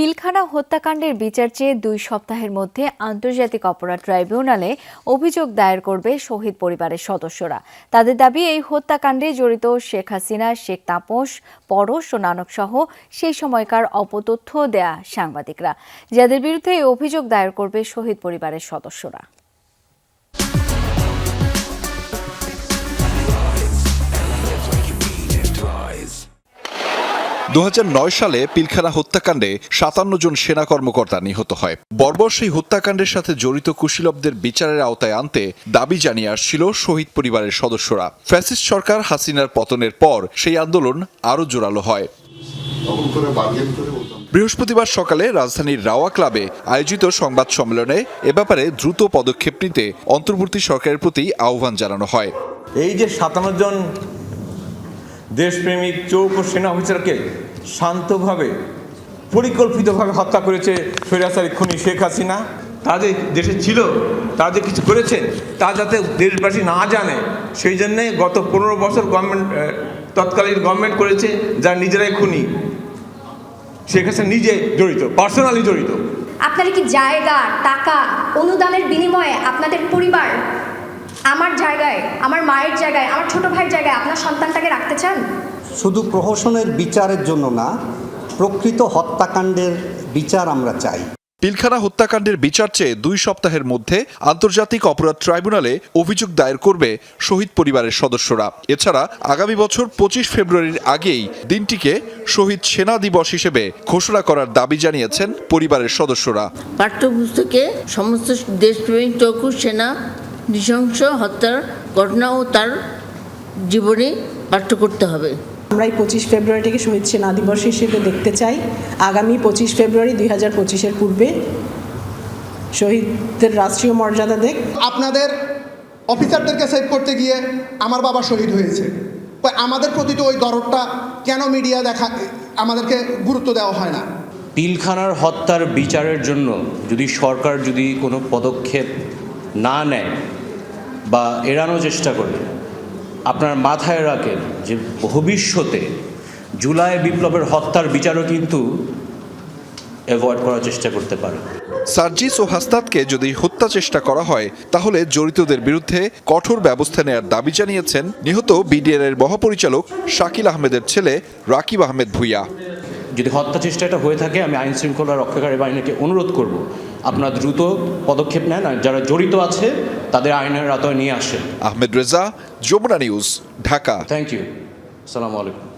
পিলখানা হত্যাকাণ্ডের বিচার চেয়ে দুই সপ্তাহের মধ্যে আন্তর্জাতিক অপরাধ ট্রাইব্যুনালে অভিযোগ দায়ের করবে শহীদ পরিবারের সদস্যরা। তাদের দাবি, এই হত্যাকাণ্ডে জড়িত শেখ হাসিনা, শেখ তাপস, পরশ ও নানক সহ সেই সময়কার অপতথ্য দেয়া সাংবাদিকরা। যাদের বিরুদ্ধে এই অভিযোগ দায়ের করবে শহীদ পরিবারের সদস্যরা। দু হাজার নয় সালে পিলখানা হত্যাকাণ্ডে সাতান্ন জন সেনা কর্মকর্তা নিহত হয়। বর্বর সেই হত্যাকাণ্ডের সাথে জড়িত কুশীলবদের বিচারের আওতায় আনতে দাবি জানিয়ে আসছিল শহীদ পরিবারের সদস্যরা। ফ্যাসিস্ট সরকার হাসিনার পতনের পর সেই আন্দোলন আরও জোরালো হয়। বৃহস্পতিবার সকালে রাজধানীর রাওয়া ক্লাবে আয়োজিত সংবাদ সম্মেলনে এ ব্যাপারে দ্রুত পদক্ষেপ নিতে অন্তর্বর্তী সরকারের প্রতি আহ্বান জানানো হয়। এই যে সাতান্ন জন দেশপ্রেমিক চৌক সেনা অফিসারকে শান্তভাবে, পরিকল্পিতভাবে হত্যা করেছে স্বৈরাচারী খুনি শেখ হাসিনা। তা যে দেশে ছিল, তা যে কিছু করেছেন তা যাতে দেশবাসী না জানে, সেই জন্যে গত পনেরো বছর গভর্নমেন্ট তৎকালীন গভর্নমেন্ট করেছে যা নিজেরাই খুনি। শেখ হাসিনা নিজে জড়িত পার্সোনালি জড়িত। আপনারা কি জায়গা, টাকা, অনুদানের বিনিময়ে আপনাদের পরিবার জায়গায় আমার মায়ের জায়গায় আমার ছোট ভাইয়ের জায়গায় আপনার সন্তানটাকে রাখতে চান? শুধু প্রহসনের বিচারের জন্য না প্রকৃত হত্যাকাণ্ডের বিচার আমরা চাই। পিলখানা হত্যাকাণ্ডের বিচার চেয়ে দুই সপ্তাহের মধ্যে আন্তর্জাতিক অপরাধ ট্রাইব্যুনালে অভিযোগ দায়ের করবে শহীদ পরিবারের সদস্যরা। এছাড়া আগামী বছর পঁচিশ ফেব্রুয়ারির আগেই দিনটিকে শহীদ সেনা দিবস হিসেবে ঘোষণা করার দাবি জানিয়েছেন পরিবারের সদস্যরা। পাঠ্যপুস্তকে সমস্ত দেশপ্রেমিক সেনা নৃশংস হত্যার ঘটনা ও তার জীবনে পাঠ্য করতে হবে। আমরা এই পঁচিশ ফেব্রুয়ারিটিকে শহীদ সেনা দিবস হিসেবে দেখতে চাই। আগামী পঁচিশ ফেব্রুয়ারি দুই হাজার পঁচিশের পূর্বে শহীদদের রাষ্ট্রীয় মর্যাদা দেখ। আপনাদের অফিসারদেরকে সেভ করতে গিয়ে আমার বাবা শহীদ হয়েছে। আমাদের প্রতি তো ওই দরদটা কেন মিডিয়া দেখা আমাদেরকে গুরুত্ব দেওয়া হয় না? পিলখানার হত্যার বিচারের জন্য যদি সরকার যদি কোনো পদক্ষেপ না নেয় বা এড়ানোর চেষ্টা করে আপনার মাথায় রাখেন যে ভবিষ্যতে জুলাই বিপ্লবের হত্যার বিচারও কিন্তু অ্যাভয়েড করার চেষ্টা করতে পারে। সার্জিস ও হাস্তাদকে যদি হত্যা চেষ্টা করা হয়, তাহলে জড়িতদের বিরুদ্ধে কঠোর ব্যবস্থা নেওয়ার দাবি জানিয়েছেন নিহত বিডিআর এর মহাপরিচালক শাকিল আহমেদের ছেলে রাকিব আহমেদ ভুইয়া। যদি হত্যা চেষ্টাটা হয়ে থাকে আমি আইন শৃঙ্খলা রক্ষাকারী বাহিনীকে অনুরোধ করব আপনার দ্রুত পদক্ষেপ নেন আর যারা জড়িত আছে তাদের আইনের আওতায় নিয়ে আসেন। Ahmed Reza Jamuna news Dhaka. Thank you সালামু আলাইকুম